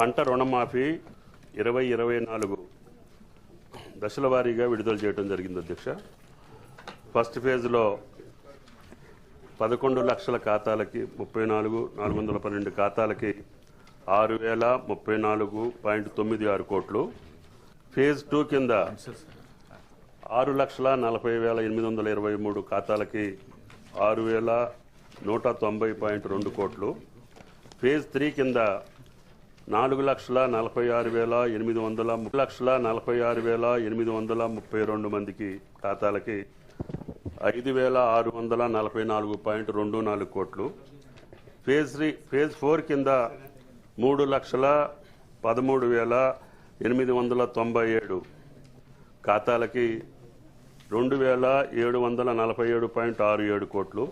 పంట రుణమాఫీ ఇరవై ఇరవై నాలుగు దశల వారీగా విడుదల చేయడం జరిగింది అధ్యక్ష. ఫస్ట్ ఫేజ్లో పదకొండు లక్షల ఖాతాలకి ముప్పై నాలుగు నాలుగు వందల పన్నెండు ఖాతాలకి ఆరు వేల ముప్పై నాలుగు పాయింట్ తొమ్మిది ఆరు కోట్లు. ఫేజ్ టూ కింద ఆరు లక్షల నలభై వేల ఎనిమిది వందల ఇరవై మూడు ఖాతాలకి ఆరు వేల నూట తొంభై పాయింట్ రెండు కోట్లు. ఫేజ్ త్రీ కింద నాలుగు లక్షల నలభై ఆరు వేల ఎనిమిది వందల మూడు లక్షల నలభై ఆరు వేల ఎనిమిది వందల ముప్పై రెండు మందికి ఖాతాలకి ఐదు వేల ఆరు వందల నలభై నాలుగు పాయింట్ రెండు నాలుగు కోట్లు. ఫేజ్ త్రీ ఫేజ్ ఫోర్ కింద మూడు లక్షల పదమూడు వేల ఎనిమిది వందల తొంభై ఏడు ఖాతాలకి రెండు వేల ఏడు వందల నలభై ఏడు పాయింట్ ఆరు ఏడు కోట్లు.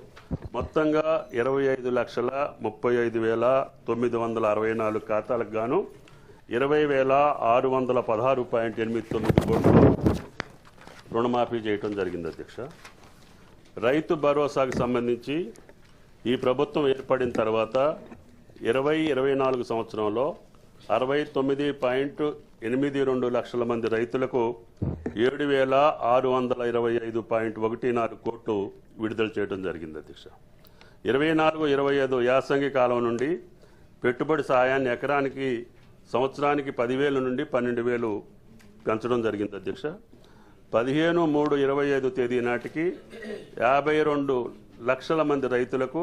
మొత్తంగా ఇరవై ఐదు లక్షల ముప్పై ఐదు వేల తొమ్మిది వందల అరవై నాలుగు ఖాతాలకు గాను ఇరవై వేల ఆరు వందల పదహారు పాయింట్ ఎనిమిది తొమ్మిది కోట్లు రుణమాఫీ చేయటం జరిగింది అధ్యక్ష. రైతు భరోసాకు సంబంధించి ఈ ప్రభుత్వం ఏర్పడిన తర్వాత ఇరవై ఇరవై నాలుగు సంవత్సరంలో అరవై తొమ్మిది పాయింట్ ఎనిమిది రెండు లక్షల మంది రైతులకు ఏడు వేల ఆరు వందల ఇరవై ఐదు పాయింట్ ఒకటి నాలుగు కోట్లు విడుదల చేయడం జరిగింది అధ్యక్ష. ఇరవై నాలుగు ఇరవై ఐదు యాసంగి కాలం నుండి పెట్టుబడి సాయాన్ని ఎకరానికి సంవత్సరానికి పదివేల నుండి పన్నెండు వేలు పెంచడం జరిగింది అధ్యక్ష. పదిహేను మూడు ఇరవై ఐదు తేదీ నాటికి యాభై రెండు లక్షల మంది రైతులకు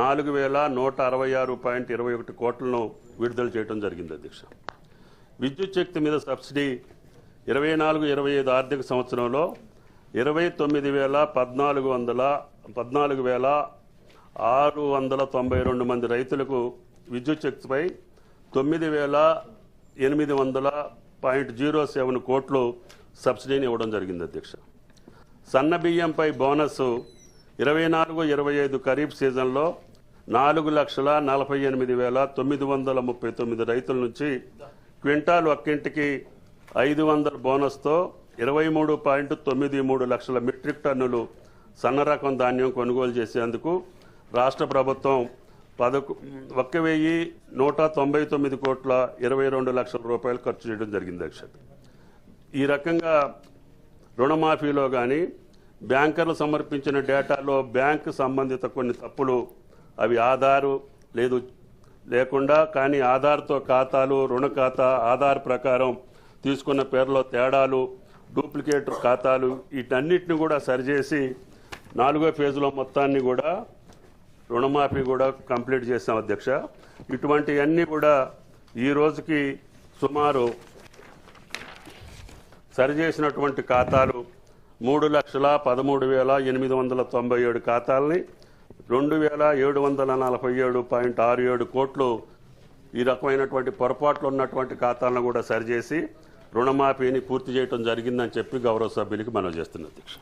నాలుగు వేల నూట అరవై ఆరు పాయింట్ ఇరవై ఒకటి కోట్లను విడుదల చేయడం జరిగింది అధ్యక్ష. విద్యుత్ శక్తి మీద సబ్సిడీ ఇరవై నాలుగు ఇరవై ఐదు ఆర్థిక సంవత్సరంలో ఇరవై తొమ్మిది వేల పద్నాలుగు వందల పద్నాలుగు వేల ఆరు వందల తొంభై రెండు మంది రైతులకు విద్యుత్ శక్తిపై తొమ్మిది వేల ఎనిమిది వందల పాయింట్ జీరో సెవెన్ కోట్లు సబ్సిడీని ఇవ్వడం జరిగింది అధ్యక్ష. సన్న బియ్యంపై బోనస్ ఇరవై నాలుగు ఇరవై ఐదు ఖరీఫ్ సీజన్లో నాలుగు లక్షల నలభై ఎనిమిది వేల తొమ్మిది వందల ముప్పై తొమ్మిది రైతుల నుంచి క్వింటాల్ ఒక్కింటికి ఐదు వందల బోనస్తో ఇరవై మూడు పాయింట్ తొమ్మిది మూడు లక్షల మెట్రిక్ టన్నులు సన్న రకం ధాన్యం కొనుగోలు చేసేందుకు రాష్ట్ర ప్రభుత్వం పదకొ ఒక్క వెయ్యి నూట తొంభై తొమ్మిది కోట్ల ఇరవై రెండు లక్షల రూపాయలు ఖర్చు చేయడం జరిగింది అధ్యక్ష ఈ రకంగా రుణమాఫీలో కానీ బ్యాంకర్లు సమర్పించిన డేటాలో బ్యాంకు సంబంధిత కొన్ని తప్పులు అవి ఆధారు లేదు లేకుండా కానీ ఆధార్తో ఖాతాలు రుణ ఖాతా ఆధార్ ప్రకారం తీసుకున్న పేర్లో తేడాలు డూప్లికేట్ ఖాతాలు వీటన్నిటిని కూడా సరిచేసి నాలుగో ఫేజ్లో మొత్తాన్ని కూడా రుణమాఫీ కూడా కంప్లీట్ చేసాం అధ్యక్ష. ఇటువంటివన్నీ కూడా ఈ రోజుకి సుమారు సరిచేసినటువంటి ఖాతాలు మూడు లక్షల పదమూడు వేల ఎనిమిది వందల తొంభై ఏడు ఖాతాలని రెండు వేల ఏడు వందల నలభై ఏడు పాయింట్ ఆరు ఏడు కోట్లు ఈ రకమైనటువంటి పొరపాట్లు ఉన్నటువంటి ఖాతాలను కూడా సరిచేసి రుణమాఫీని పూర్తి చేయడం జరిగిందని చెప్పి గౌరవ సభ్యులకి మనం చేస్తున్న అధ్యక్ష.